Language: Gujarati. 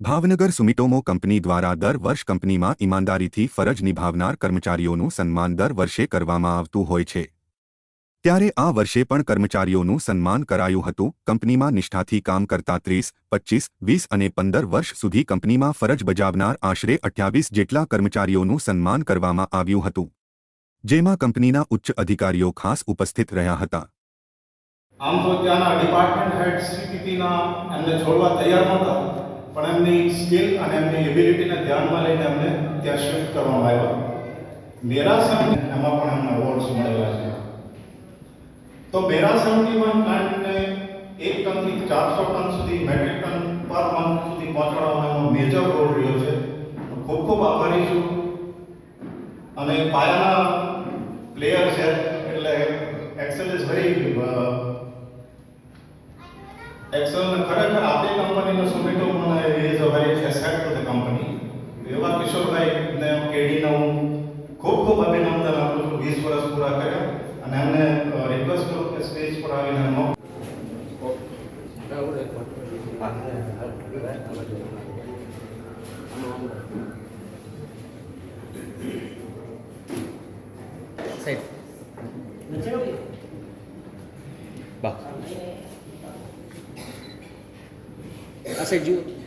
ભાવનગર સુમિટોમો કંપની દ્વારા દર વર્ષ કંપનીમાં ઈમાનદારીથી ફરજ નિભાવનાર કર્મચારીઓનું સન્માન દર વર્ષે કરવામાં આવતું હોય છે. ત્યારે આ વર્ષે પણ કર્મચારીઓનું સન્માન કરાયું હતું. કંપનીમાં નિષ્ઠાથી કામ કરતા ત્રીસ, પચ્ચીસ, વીસ અને પંદર વર્ષ સુધી કંપનીમાં ફરજ બજાવનાર આશરે અઠ્યાવીસ જેટલા કર્મચારીઓનું સન્માન કરવામાં આવ્યું હતું, જેમાં કંપનીના ઉચ્ચ અધિકારીઓ ખાસ ઉપસ્થિત રહ્યા હતા. આમ તો ત્યાંના ડિપાર્ટમેન્ટ હેડ શ્રીકીર્તિના એમને છોડવા તૈયાર નહોતા. પણ એમની સ્કિલ અને એમની એબિલિટીને ધ્યાનમાં લઈને એમને ત્યાં શિફ્ટ કરવામાં આવ્યા. મેરા એમાં પણ એમને અવોર્ડ્સ મળેલા છે. તો મેરા પણ પ્લાન્ટને એક ટનથી ચારસો ટન સુધી મેટ્રિક ટન પર મંથ સુધી પહોંચાડવામાં એનો મેજર રોલ રહ્યો છે. ખૂબ ખૂબ આભારી છું. અને પાયાના પ્લેયર છે, એટલે એક્સેલ ઇઝ વેરી એક્સેલ ખરેખર આપણી કંપનીનો સુમિટો મને is a very asset to the company એવા કિશોરભાઈને કેડીને હું ખૂબ ખૂબ અભિનંદન આપું છું વીસ વર્ષ પૂરા કર્યા અને એમને રિક્વેસ્ટ કરું કે સ્ટેજ પર આવીને એમનો સાઈડ sejuk.